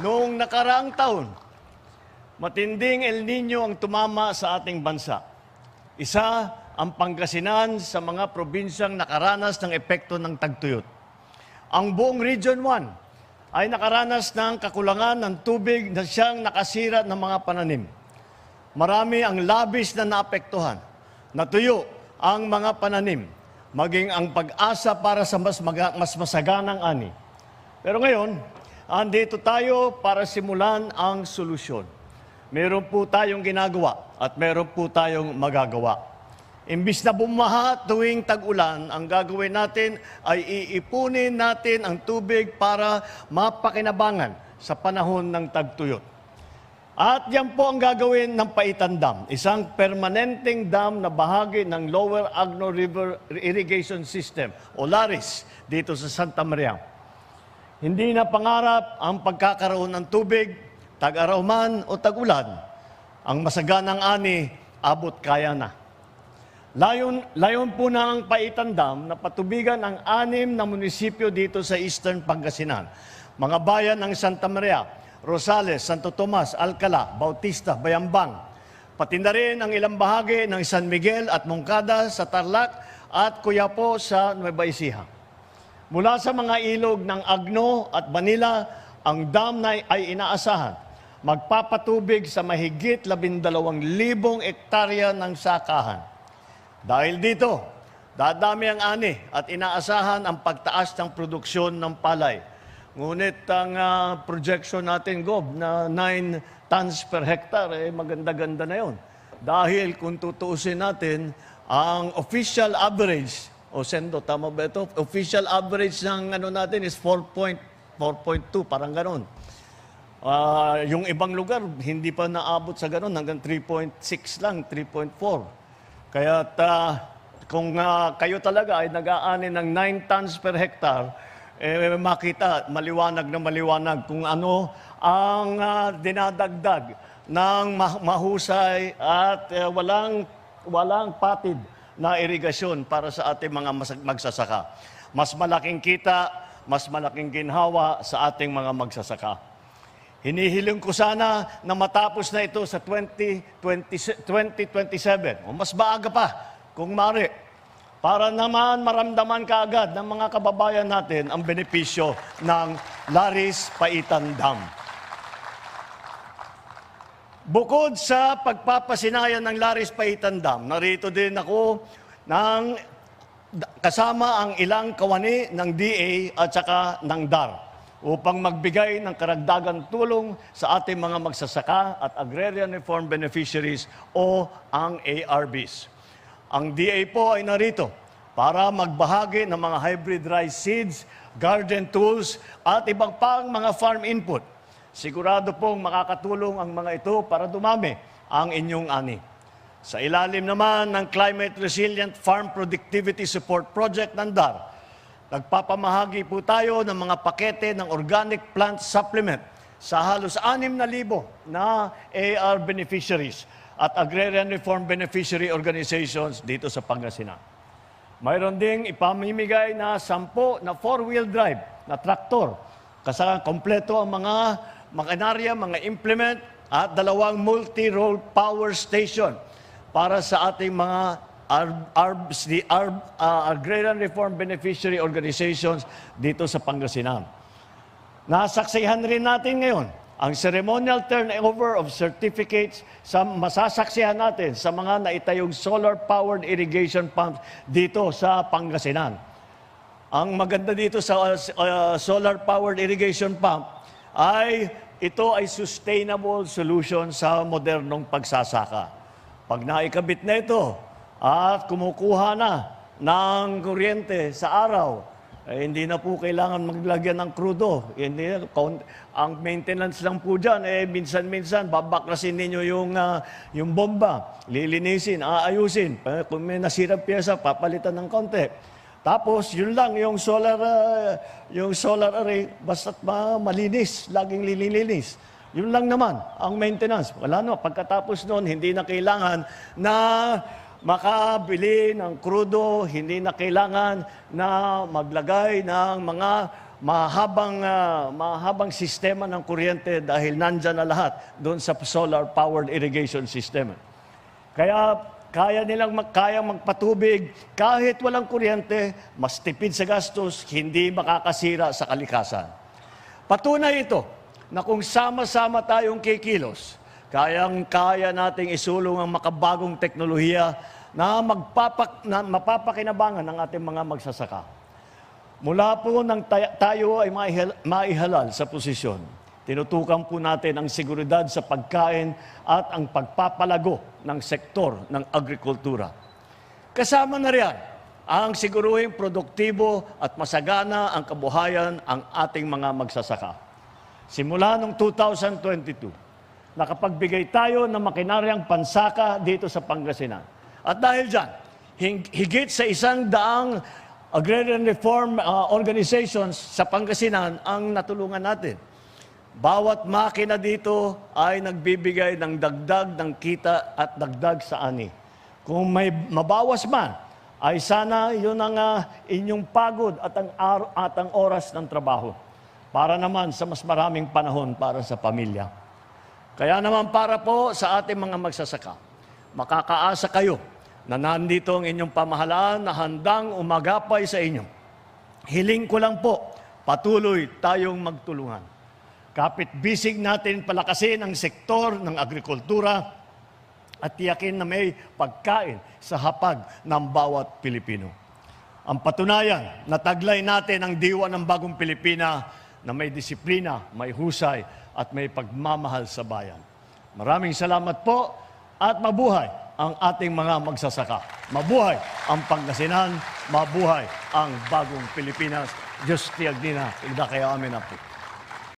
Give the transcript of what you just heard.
Noong nakaraang taon, matinding El Nino ang tumama sa ating bansa. Isa ang Pangasinan sa mga probinsyang nakaranas ng epekto ng tagtuyot. Ang buong Region 1 ay nakaranas ng kakulangan ng tubig na siyang nakasira ng mga pananim. Marami ang labis na naapektuhan. Natuyo ang mga pananim, maging ang pag-asa para sa mas, mas masaganang ani. Pero ngayon, andito tayo para simulan ang solusyon. Meron po tayong ginagawa at meron po tayong magagawa. Imbis na bumaha tuwing tag-ulan, ang gagawin natin ay iipunin natin ang tubig para mapakinabangan sa panahon ng tagtuyot. At yan po ang gagawin ng Paitan Dam, isang permanenteng dam na bahagi ng Lower Agno River Irrigation System o LARIS dito sa Santa Maria. Hindi na pangarap ang pagkakaroon ng tubig, tag-araw man o tag-ulan. Ang masaganang ani, abot kaya na. Layon, layon po na ang Paitan Dam na patubigan ang anim na munisipyo dito sa Eastern Pangasinan. Mga bayan ng Santa Maria, Rosales, Santo Tomas, Alcala, Bautista, Bayambang. Pati na rin ang ilang bahagi ng San Miguel at Moncada sa Tarlac at Cuyapo sa Nueva Ecija. Mula sa mga ilog ng Agno at Manila, ang dam na ay inaasahan magpapatubig sa mahigit 12,000 ektarya ng sakahan. Dahil dito, dadami ang ani at inaasahan ang pagtaas ng produksyon ng palay. Ngunit ang ah, projection natin, Gob, na 9 tons per hectare, eh, maganda-ganda na yon. Dahil kung tutuusin natin, ang official average, o Sendo, tama ba ito? Official average ng ano natin is 4.4.2, parang ganon. Ah, yung ibang lugar, hindi pa naabot sa ganun, hanggang 3.6 lang, 3.4. Kaya ta, kung ah, kayo talaga ay nag-aani ng 9 tons per hectare, eh, makita, maliwanag na maliwanag kung ano ang ah, dinadagdag ng ma- mahusay at eh, walang, walang patid na irigasyon para sa ating mga magsasaka. Mas malaking kita, mas malaking ginhawa sa ating mga magsasaka. Hinihiling ko sana na matapos na ito sa 2020, 2027 o mas maaga pa kung mari para naman maramdaman kaagad ng mga kababayan natin ang benepisyo ng Laris Paitan Dam. Bukod sa pagpapasinayan ng Laris Paitan Dam, narito din ako ng kasama ang ilang kawani ng DA at saka ng DAR upang magbigay ng karagdagang tulong sa ating mga magsasaka at agrarian reform beneficiaries o ang ARBs. Ang DA po ay narito para magbahagi ng mga hybrid rice seeds, garden tools at ibang pang mga farm input. Sigurado pong makakatulong ang mga ito para dumami ang inyong ani. Sa ilalim naman ng Climate Resilient Farm Productivity Support Project ng DAR, Nagpapamahagi po tayo ng mga pakete ng organic plant supplement sa halos 6,000 na AR beneficiaries at agrarian reform beneficiary organizations dito sa Pangasinan. Mayroon ding ipamimigay na 10 na four-wheel drive na traktor. Kasama kompleto ang mga makinarya, mga implement at dalawang multi-role power station para sa ating mga ARB, ARBs, the ARB, uh, Agrarian Reform Beneficiary Organizations dito sa Pangasinan. Nasaksihan rin natin ngayon ang ceremonial turnover of certificates sa masasaksihan natin sa mga naitayong solar-powered irrigation pumps dito sa Pangasinan. Ang maganda dito sa uh, solar-powered irrigation pump ay ito ay sustainable solution sa modernong pagsasaka. Pag naikabit na ito at kumukuha na ng kuryente sa araw, eh, hindi na po kailangan maglagyan ng krudo. Hindi, na- kaun- ang maintenance lang po dyan, eh, minsan-minsan, babaklasin ninyo yung, ah, yung bomba, lilinisin, aayusin. Eh, kung may nasirang pyesa, papalitan ng konti. Tapos, yun lang, yung solar, ah, yung solar array, basta't ma- malinis, laging lililinis. Yun lang naman, ang maintenance. Wala no, pagkatapos noon, hindi na kailangan na makabili ng krudo, hindi na kailangan na maglagay ng mga mahabang, ah, mahabang sistema ng kuryente dahil nandyan na lahat doon sa solar-powered irrigation system. Kaya kaya nilang kayang magpatubig kahit walang kuryente, mas tipid sa gastos, hindi makakasira sa kalikasan. Patunay ito na kung sama-sama tayong kikilos, kayang-kaya nating isulong ang makabagong teknolohiya na, magpapak, na mapapakinabangan ng ating mga magsasaka. Mula po nang tay- tayo ay maihal- maihalal sa posisyon, tinutukan po natin ang seguridad sa pagkain at ang pagpapalago ng sektor ng agrikultura. Kasama na riyan ang siguruhing produktibo at masagana ang kabuhayan ang ating mga magsasaka. Simula noong 2022, nakapagbigay tayo ng makinaryang pansaka dito sa Pangasinan. At dahil dyan, higit sa isang daang agrarian reform uh, organizations sa Pangasinan ang natulungan natin. Bawat makina dito ay nagbibigay ng dagdag ng kita at dagdag sa ani. Kung may mabawas man, ay sana yun ang ah, inyong pagod at ang, araw, at ang oras ng trabaho. Para naman sa mas maraming panahon para sa pamilya. Kaya naman para po sa ating mga magsasaka, makakaasa kayo na nandito ang inyong pamahalaan na handang umagapay sa inyo. Hiling ko lang po, patuloy tayong magtulungan. Kapit bisig natin palakasin ang sektor ng agrikultura at tiyakin na may pagkain sa hapag ng bawat Pilipino. Ang patunayan, nataglay natin ang diwa ng bagong Pilipina na may disiplina, may husay at may pagmamahal sa bayan. Maraming salamat po at mabuhay ang ating mga magsasaka. Mabuhay ang Pangasinan, mabuhay ang bagong Pilipinas. Diyos tiyag din na, kaya amin na po.